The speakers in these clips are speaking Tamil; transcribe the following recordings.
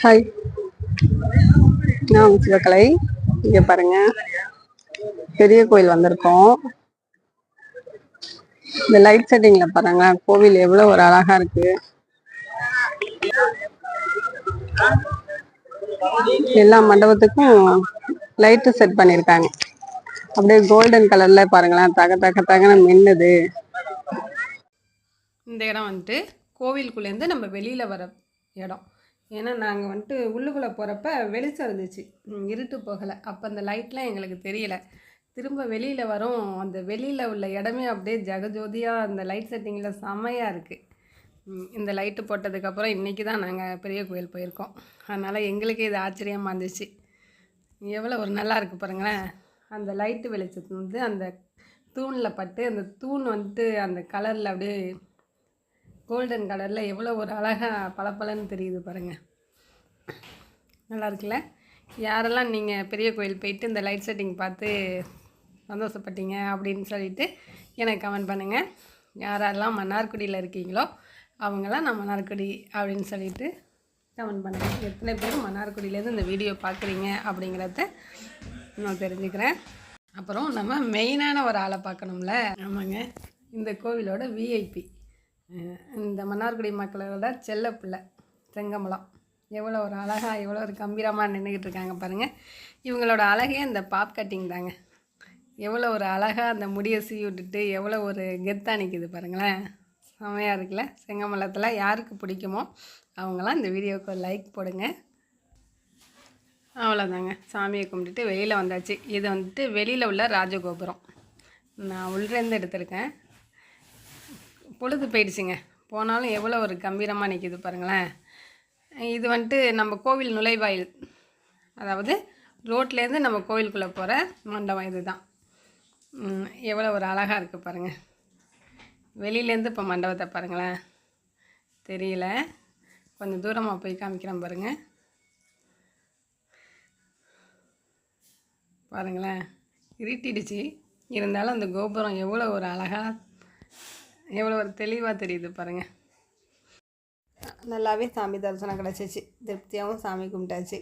ஹாய் நான் சிவகலை. இங்கே பாருங்க. பெரிய கோயில் வந்திருக்கோம். இந்த லைட் செட்டிங்ல பாருங்க கோவில் எவ்வளோ ஒரு அழகா இருக்கு. எல்லா மண்டபத்துக்கும் லைட்டு செட் பண்ணியிருக்காங்க அப்படியே கோல்டன் கலர்ல பாருங்களேன். தக தக தகன மின்னுது. இந்த இடம் வந்துட்டு கோவிலுக்குள்ளேருந்து நம்ம வெளியில் வர இடம். ஏன்னா நாங்கள் வந்துட்டு உள்ளுக்குள்ளே போகிறப்ப வெளிச்சம் இருந்துச்சு. இருட்டு போகலை. அப்போ அந்த லைட்லாம் எங்களுக்கு தெரியல. திரும்ப வெளியில் வரும். அந்த வெளியில் உள்ள இடமே அப்படியே ஜெகஜோதியாக அந்த லைட் செட்டிங்கில் செமையாக இருக்குது இந்த லைட்டு போட்டதுக்கப்புறம் இன்றைக்கி தான் நாங்கள் பெரிய கோயில் போயிருக்கோம். அதனால் எங்களுக்கே இது ஆச்சரியமாக இருந்துச்சு. எவ்வளோ ஒரு நல்லா இருக்குது பாருங்களேன். அந்த லைட்டு வெளிச்சத்து வந்து அந்த தூணில் பட்டு அந்த தூண் வந்துட்டு அந்த கலரில் அப்படியே கோல்டன் கலரில் எவ்வளோ ஒரு அழகாக பளபளன்னு தெரியுது பாருங்கள் நல்லா இருக்குல்ல யாரெல்லாம் நீங்கள் பெரிய கோயில் போயிட்டு இந்த லைட் செட்டிங் பார்த்து சந்தோஷப்பட்டீங்க அப்படின்னு சொல்லிட்டு எனக்கு கமெண்ட் பண்ணுங்கள் யாரெல்லாம் மன்னார்குடியில் இருக்கீங்களோ அவங்களாம் நான் மன்னார்குடி அப்படின்னு சொல்லிட்டு கமெண்ட் பண்ணுங்கள் எத்தனை பேர் மன்னார்குடியிலேருந்து இந்த வீடியோ பார்க்குறீங்க அப்படிங்கிறத நான் தெரிஞ்சுக்கிறேன். அப்புறம் நம்ம மெயினான ஒரு ஆளை பார்க்கணும்ல. ஆமாங்க. இந்த கோவிலோட விஐபி இந்த மன்னார்குடி மக்களோட செல்ல பிள்ளை செங்கமலம். எவ்வளோ ஒரு அழகாக எவ்வளோ ஒரு கம்பீரமாக நின்றுக்கிட்டு இருக்காங்க பாருங்கள் இவங்களோட அழகே இந்த பாப் கட்டிங் தாங்க. எவ்வளோ ஒரு அழகாக அந்த முடியை சீ விட்டுட்டு எவ்வளோ ஒரு கெத்தாக நிற்கிது பாருங்களேன். செமையாக இருக்குல்ல? செங்கமலத்தில் யாருக்கு பிடிக்குமோ அவங்களாம் இந்த வீடியோவுக்கு லைக் போடுங்க. அவ்வளோதாங்க சாமியை கும்பிட்டுட்டு வெளியில் வந்தாச்சு. இது வந்துட்டு வெளியில் உள்ள ராஜகோபுரம். நான் உள்ளேருந்து எடுத்திருக்கேன். பொழுது போயிடுச்சுங்க. போனாலும் எவ்வளோ ஒரு கம்பீரமாக நிற்கிது பாருங்களேன். இது வந்துட்டு நம்ம கோவில் நுழைவாயில். அதாவது ரோட்லேருந்து நம்ம கோவிலுக்குள்ளே போகிற மண்டபம் இதுதான். தான் எவ்வளோ ஒரு அழகாக இருக்குது பாருங்கள் வெளியிலேருந்து இப்போ மண்டபத்தை பாருங்களேன். தெரியல. கொஞ்சம் தூரமாக போய் காமிக்கிறேன் பாருங்கள் பாருங்களேன். இருட்டிடுச்சு. இருந்தாலும் அந்த கோபுரம் எவ்வளோ ஒரு அழகாக எவ்வளோ ஒரு தெளிவாக தெரியுது பாருங்கள் நல்லாவே சாமி தரிசனம் கிடச்சிச்சு. திருப்தியாகவும் சாமி கும்பிட்டாச்சு.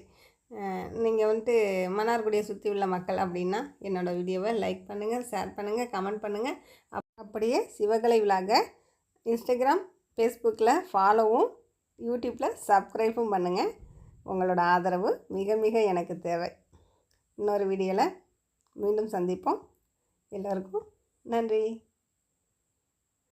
நீங்கள் வந்துட்டு மன்னார்குடியை சுற்றி உள்ள மக்கள் அப்படின்னா என்னோடய வீடியோவை லைக் பண்ணுங்கள் ஷேர் பண்ணுங்கள் கமெண்ட் பண்ணுங்கள் அப் அப்படியே சிவகலை விழாக இன்ஸ்டாகிராம் ஃபேஸ்புக்கில் ஃபாலோவும் யூடியூப்பில் சப்ஸ்கிரைபும் பண்ணுங்கள் உங்களோட ஆதரவு மிக மிக எனக்கு தேவை. இன்னொரு வீடியோவில் மீண்டும் சந்திப்போம். எல்லோருக்கும் நன்றி.